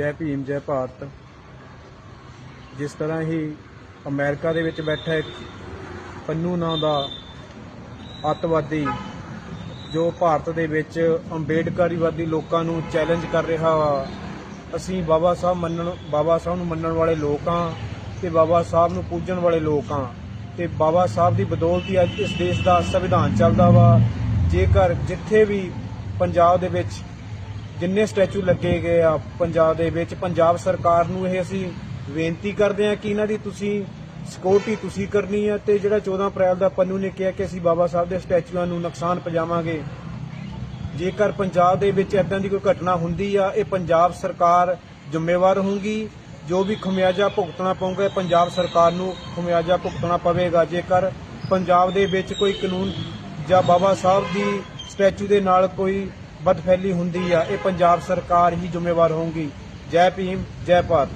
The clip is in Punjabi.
ਜੈ ਭੀਮ, ਜੈ ਭਾਰਤ। ਜਿਸ ਤਰ੍ਹਾਂ ਹੀ ਅਮਰੀਕਾ ਦੇ ਵਿੱਚ ਬੈਠਾ ਇੱਕ ਪੰਨੂ ਨਾਂ ਦਾ ਅੱਤਵਾਦੀ, ਜੋ ਭਾਰਤ ਦੇ ਵਿੱਚ ਅੰਬੇਡਕਰੀਵਾਦੀ ਲੋਕਾਂ ਨੂੰ ਚੈਲੰਜ ਕਰ ਰਿਹਾ ਵਾ। ਅਸੀਂ ਬਾਬਾ ਸਾਹਿਬ ਮੰਨਣ, ਬਾਬਾ ਸਾਹਿਬ ਨੂੰ ਮੰਨਣ ਵਾਲੇ ਲੋਕ ਹਾਂ ਤੇ ਬਾਬਾ ਸਾਹਿਬ ਨੂੰ ਪੂਜਣ ਵਾਲੇ ਲੋਕ ਹਾਂ। ਤੇ ਬਾਬਾ ਸਾਹਿਬ ਦੀ ਬਦੌਲਤ ਹੀ ਅੱਜ ਇਸ ਦੇਸ਼ ਦਾ ਸੰਵਿਧਾਨ ਚੱਲਦਾ ਵਾ। ਜੇਕਰ ਜਿੱਥੇ ਵੀ ਪੰਜਾਬ ਦੇ ਵਿੱਚ ਜਿੰਨੇ ਸਟੈਚੂ ਲੱਗੇ ਗਏ ਆ ਪੰਜਾਬ ਦੇ ਵਿੱਚ, ਪੰਜਾਬ ਸਰਕਾਰ ਨੂੰ ਇਹ ਅਸੀਂ ਬੇਨਤੀ ਕਰਦੇ ਆ ਕਿ ਇਹਨਾਂ ਦੀ ਤੁਸੀਂ ਸਿਕਿਉਰਿਟੀ ਤੁਸੀਂ ਕਰਨੀ ਹੈ ਤੇ ਜਿਹੜਾ 14 ਅਪ੍ਰੈਲ ਦਾ ਪੰਨੂ ਨੇ ਕਿਹਾ ਕਿ ਅਸੀਂ ਬਾਬਾ ਸਾਹਿਬ ਦੇ ਸਟੈਚੂਆਂ ਨੂੰ ਨੁਕਸਾਨ ਪਹੁੰਚਾਵਾਂਗੇ। ਜੇਕਰ ਪੰਜਾਬ ਦੇ ਵਿੱਚ ਇਦਾਂ ਦੀ ਕੋਈ ਘਟਨਾ ਹੁੰਦੀ ਆ, ਇਹ ਪੰਜਾਬ ਸਰਕਾਰ ਜ਼ਿੰਮੇਵਾਰ ਹੋਊਗੀ। ਜੋ ਵੀ ਖਮਿਆਜਾ ਭੁਗਤਣਾ ਪਊਗਾ ਪੰਜਾਬ ਸਰਕਾਰ ਨੂੰ ਖਮਿਆਜਾ ਭੁਗਤਣਾ ਪਵੇਗਾ। ਜੇਕਰ ਪੰਜਾਬ ਦੇ ਵਿੱਚ ਕੋਈ ਕਾਨੂੰਨ ਜਾਂ ਬਾਬਾ ਸਾਹਿਬ ਦੀ ਸਟੈਚੂ ਦੇ ਨਾਲ ਕੋਈ ਬਦਫੈਲੀ ਹੁੰਦੀ ਆ ਇਹ ਪੰਜਾਬ ਸਰਕਾਰ ਹੀ ਜ਼ਿੰਮੇਵਾਰ ਹੋਊਗੀ। ਜੈ ਭੀਮ ਜੈ ਭਾਰਤ।